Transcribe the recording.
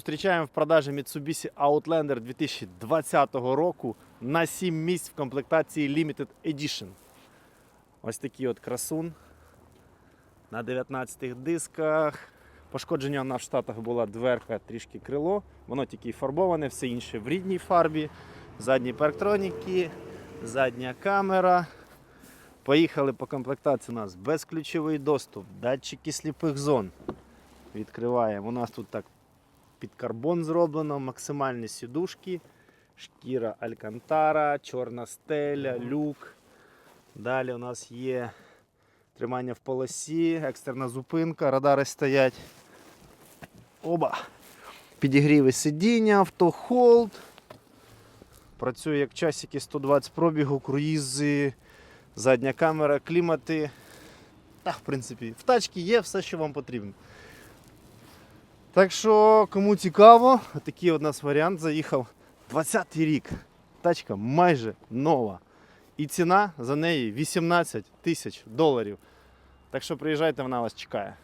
Зустрічаємо в продажі Mitsubishi Outlander 2020 року на 7 місць в комплектації Limited Edition. Ось такий от красун на 19 дисках. Пошкодження у нас Штатах була дверка, трішки крило. Воно тільки фарбоване, все інше в рідній фарбі. Задні парктроніки, задня камера. Поїхали по комплектації у нас безключовий доступ, датчики сліпих зон. Відкриваємо. У нас тут так під карбон зроблено, максимальні сідушки, шкіра Алькантара, чорна стеля, люк. Далі у нас є тримання в полосі, екстерна зупинка, радари стоять. Оба. Підігріви сидіння, автохолд. Працює як часики 120 пробігу, круїзи, задня камера, клімати. Та, в принципі, в тачці є все, що вам потрібно. Так що, кому цікаво, такий у нас варіант заїхав 20-й рік. Тачка майже нова. І ціна за неї 18 тисяч доларів. Так що приїжджайте, вона вас чекає.